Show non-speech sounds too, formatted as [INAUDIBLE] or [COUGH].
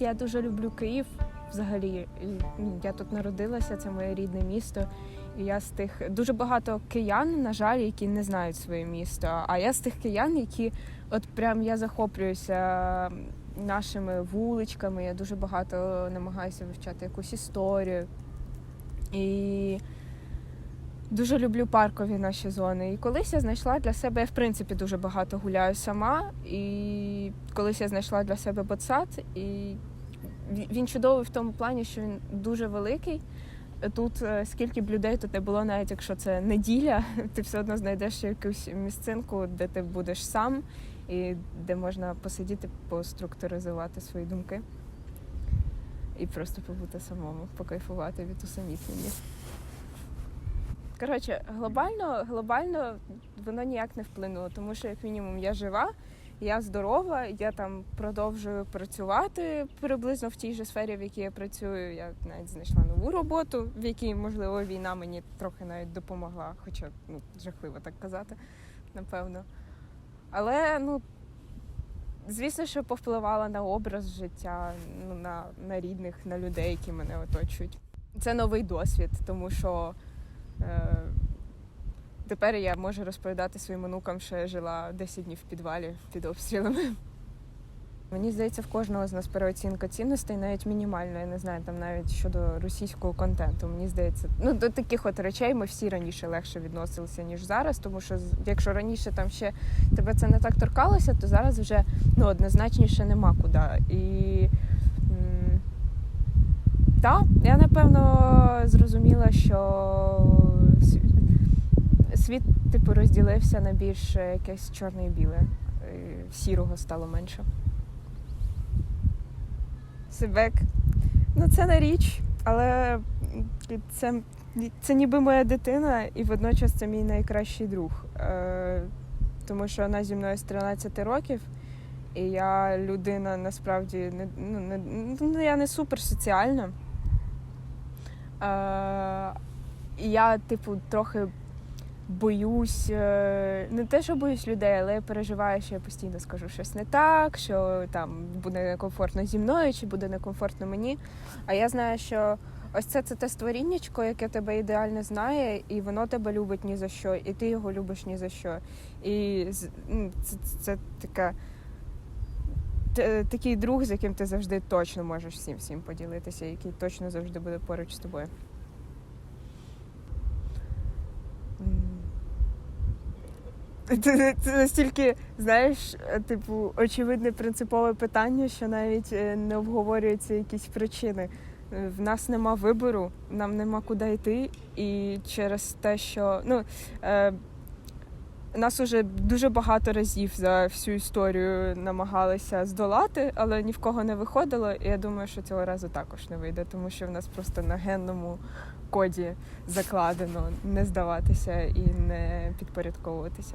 Я дуже люблю Київ взагалі. Ну, Я тут народилася, це моє рідне місто. І я з тих дуже багато киян, на жаль, які не знають своє місто. А я з тих киян, які от прям я захоплююся нашими вуличками. Я дуже багато намагаюся вивчати якусь історію. І дуже люблю паркові наші зони. І колись я знайшла для себе, я в принципі дуже багато гуляю сама. І колись я знайшла для себе ботсад, і він чудовий в тому плані, що він дуже великий. Тут е, скільки б людей тут не було, навіть якщо це неділя, [LAUGHS] ти все одно знайдеш якусь місцинку, де ти будеш сам, і де можна посидіти, поструктуризувати свої думки. І просто побути самому, покайфувати від усамітнення. Коротше, глобально, глобально воно ніяк не вплинуло, тому що як мінімум я жива, я здорова, я там продовжую працювати приблизно в тій же сфері, в якій я працюю. Я навіть знайшла нову роботу, в якій, можливо, війна мені трохи навіть допомогла, хоча ну, жахливо так казати, напевно. Але ну, звісно, що повпливала на образ життя, ну, на, на рідних, на людей, які мене оточують. Це новий досвід, тому що е, тепер я можу розповідати своїм онукам, що я жила 10 днів в підвалі під обстрілами. Мені здається, в кожного з нас переоцінка цінностей навіть мінімальна. Я не знаю, там навіть щодо російського контенту. Мені здається, ну до таких от речей ми всі раніше легше відносилися, ніж зараз. Тому що якщо раніше там ще тебе це не так торкалося, то зараз вже ну однозначніше нема куди. І так, я напевно зрозуміла, що світ, типу розділився на більш якесь чорне і біле. Сірого стало менше. Сибек. Ну, це не річ, але це, це ніби моя дитина, і водночас це мій найкращий друг. Е, тому що вона зі мною з 13 років, і я людина насправді не, ну, не, ну, я не суперсоціальна. Е, я, типу, трохи боюсь, е, не те, що боюсь людей, але я переживаю, що я постійно скажу щось не так, що там буде некомфортно зі мною, чи буде некомфортно мені. А я знаю, що ось це, це те створіннячко, яке тебе ідеально знає, і воно тебе любить ні за що, і ти його любиш ні за що. І це, це така. Такий друг, з яким ти завжди точно можеш всім всім поділитися, який точно завжди буде поруч з тобою. Це, настільки, знаєш, типу, очевидне принципове питання, що навіть е, не обговорюються якісь причини. В нас нема вибору, нам нема куди йти, і через те, що ну, е, нас уже дуже багато разів за всю історію намагалися здолати, але ні в кого не виходило. І я думаю, що цього разу також не вийде, тому що в нас просто на генному коді закладено не здаватися і не підпорядковуватися.